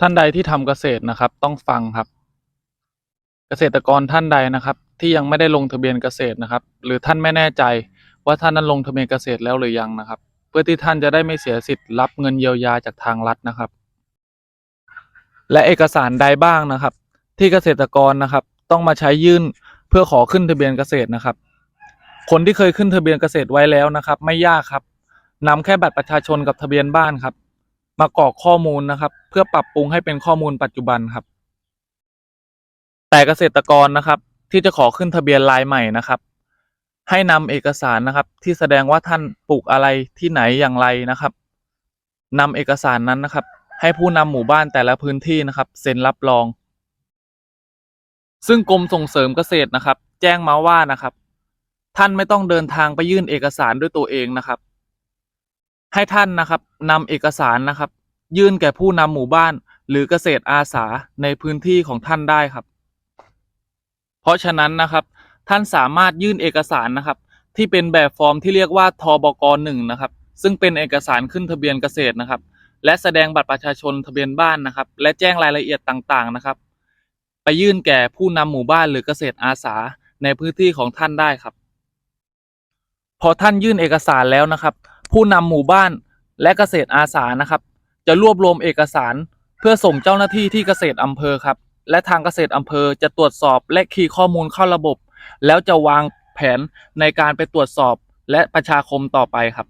ท่านใดที่ทำเกษตรนะครับ ต้องฟังครับ เกษตรกรท่านใดนะครับ ที่ยังไม่ได้ลงทะเบียนเกษตรนะครับ หรือท่านไม่แน่ใจว่าท่านนั้นลงทะเบียนเกษตรแล้วหรือยังนะครับ เพื่อที่ท่านจะได้ไม่เสียสิทธิ์รับเงินเยียวยาจากทางรัฐนะครับ และเอกสารใดบ้างนะครับ ที่เกษตรกรนะครับ ต้องมาใช้ยื่นเพื่อขอขึ้นทะเบียนเกษตรนะครับ คนที่เคยขึ้นทะเบียนเกษตรไว้แล้วนะครับ ไม่ยากครับนำแค่บัตรประชาชนกับทะเบียนบ้านครับ มากรอกข้อมูลนะครับ เพื่อปรับปรุงให้เป็นข้อมูลปัจจุบันครับ แต่เกษตรกรนะครับ ที่จะขอขึ้นทะเบียนรายใหม่นะครับ ให้นำเอกสารนะครับ ที่แสดงว่าท่านปลูกอะไรที่ไหนอย่างไรนะครับนำเอกสารนั้นนะครับ ให้ผู้นำหมู่บ้านแต่ละพื้นที่นะครับ เซ็นรับรอง ซึ่งกรมส่งเสริมเกษตรนะครับ แจ้งมาว่านะครับ ท่านไม่ต้องเดินทางไปยื่นเอกสารด้วยตัวเองนะครับ ให้ท่านนะครับนำเอกสารนะครับ ยื่นแก่ผู้นำหมู่บ้าน หรือเกษตรอาสาในพื้นที่ของท่านได้ครับ เพราะฉะนั้นนะครับ ท่านสามารถยื่นเอกสารนะครับ ที่เป็นแบบฟอร์มที่เรียกว่าทบกหนึ่งนะครับ ซึ่งเป็นเอกสารขึ้นทะเบียนเกษตรนะครับ และแสดงบัตรประชาชนทะเบียนบ้านนะครับ และแจ้งรายละเอียดต่างๆนะครับ ไปยื่นแก่ผู้นำหมู่บ้านหรือเกษตรอาสาในพื้นที่ของท่านได้ครับ พอท่านยื่นเอกสารแล้วนะครับ ผู้นำหมู่บ้านและเกษตรอาสานะครับ จะรวบรวมเอกสารเพื่อส่งเจ้าหน้าที่ที่เกษตรอำเภอครับ และทางเกษตรอำเภอจะตรวจสอบและคีย์ข้อมูลเข้าระบบ แล้วจะวางแผนในการไปตรวจสอบและประชาคมต่อไปครับ